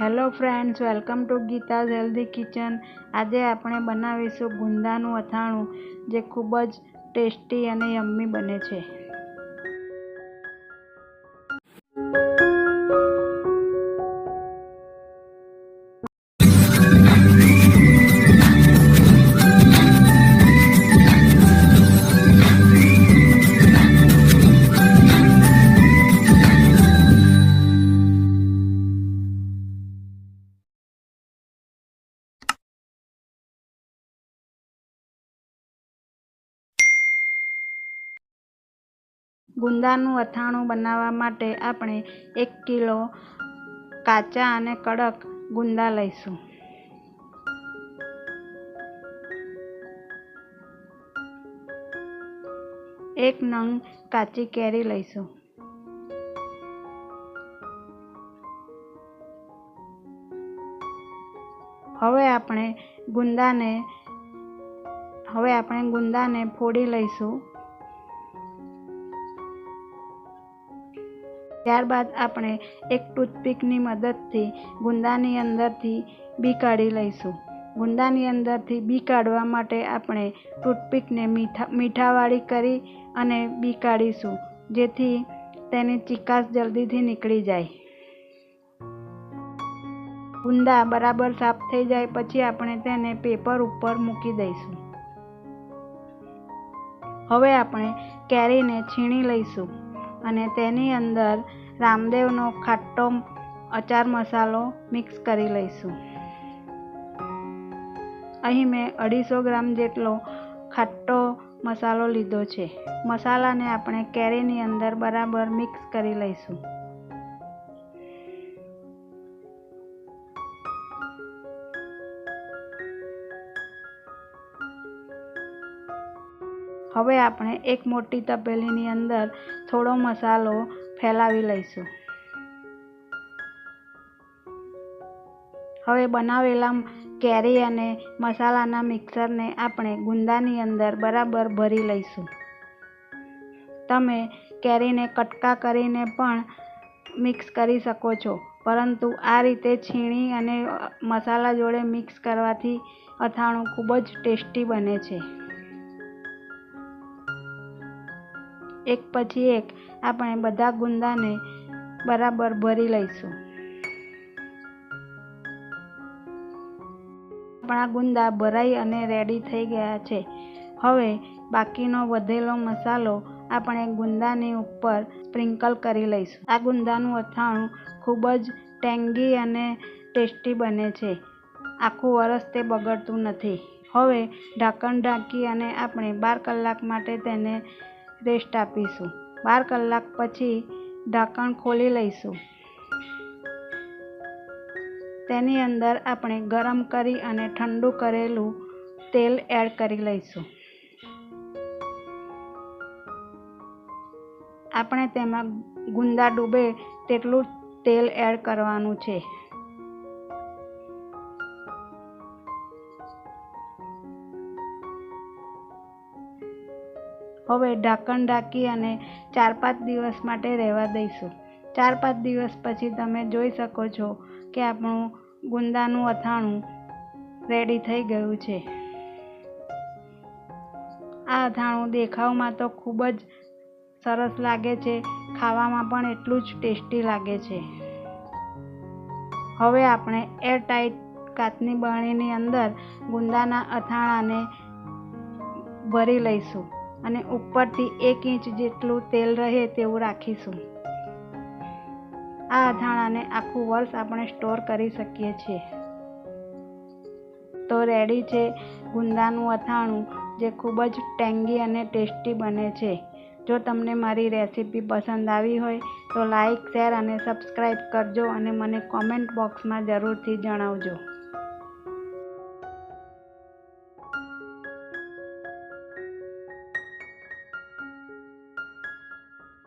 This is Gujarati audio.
Hello friends, welcome to Geeta's healthy kitchen. આજે આપણે બનાવીશું ગુંદાનું અથાણું, જે ખૂબ જ ટેસ્ટી અને યમ્મી બને છે. ગુંદાનું અથાણું બનાવવા માટે આપણે એક કિલો કાચા અને કડક ગુંદા લઈશું. એક નંગ કાચી કેરી લઈશું. હવે આપણે ગુંદાને, હવે આપણે ગુંદાને ફોડી લઈશું. ત્યારબાદ આપણે એક ટૂથપીકની મદદથી ગુંદાની અંદરથી બી કાઢી લઈશું. ગુંદાની અંદરથી બી કાઢવા માટે આપણે ટૂથપીકને મીઠા, મીઠાવાળી કરી અને બી કાઢીશું, જેથી તેની ચિકાસ જલ્દીથી નીકળી જાય. ગુંદા બરાબર સાફ થઈ જાય, પછી આપણે તેને પેપર ઉપર મૂકી દઈશું. હવે આપણે કેરીને છીણી લઈશું. અને તેની અંદર રામદેવનો ખાટો અચાર મસાલો મિક્સ કરી લઈશું. અહીં મેં અઢીસો ગ્રામ જેટલો ખાટો મસાલો લીધો છે. મસાલાને આપણે કેરીની અંદર બરાબર મિક્સ કરી લઈશું. હવે આપણે એક મોટી તપેલીની અંદર થોડો મસાલો ફેલાવી લઈશું. હવે બનાવેલા કેરી અને મસાલાના મિક્સરને આપણે ગુંદાની અંદર બરાબર ભરી લઈશું. તમે કેરીને કટકા કરીને પણ મિક્સ કરી શકો છો, પરંતુ આ રીતે છીણી અને મસાલા જોડે મિક્સ કરવાથી અથાણું ખૂબ જ ટેસ્ટી બને છે. એક પછી એક આપણે બધા ગુંદાને બરાબર ભરી લઈશું. આપણા ગુંદા ભરાઈ અને રેડી થઈ ગયા છે. હવે બાકીનો વધેલો મસાલો આપણે ગુંદાની ઉપર સ્પ્રિંકલ કરી લઈશું. આ ગુંદાનું અથાણું ખૂબ જ ટેંગી અને ટેસ્ટી બને છે. આખું વરસ તે બગડતું નથી. હવે ઢાંકણ ઢાંકી અને આપણે બાર કલાક માટે તેને રેસ્ટ આપીશું. બાર કલાક પછી ઢાંકણ ખોલી લઈશું. તેની અંદર આપણે ગરમ કરી અને ઠંડુ કરેલું તેલ એડ કરી લઈશું. આપણે તેમાં ગુંદા ડૂબે તેટલું તેલ એડ કરવાનું છે. હવે ઢાંકણ ઢાંકી અને ચાર પાંચ દિવસ માટે રહેવા દઈશું. ચાર પાંચ દિવસ પછી તમે જોઈ શકો છો કે આપણું ગુંદાનું અથાણું રેડી થઈ ગયું છે. આ અથાણું દેખાવમાં તો ખૂબ જ સરસ લાગે છે, ખાવામાં પણ એટલું જ ટેસ્ટી લાગે છે. હવે આપણે એરટાઈટ કાચની બરણીની અંદર ગુંદાના અથાણાને ભરી લઈશું. અને ઉપરથી એક ઇંચ જેટલું તેલ રહે તેવું રાખીશું. આ અથાણાને આખું વર્ષ આપણે સ્ટોર કરી શકીએ છીએ. તો રેડી છે ગુંદાનું અથાણું, જે ખૂબ જ ટેંગી અને ટેસ્ટી બને છે. જો તમને મારી રેસીપી પસંદ આવી હોય, તો લાઈક, શેર અને સબસ્ક્રાઈબ કરજો અને મને કોમેન્ટ બોક્સમાં જરૂરથી જણાવજો.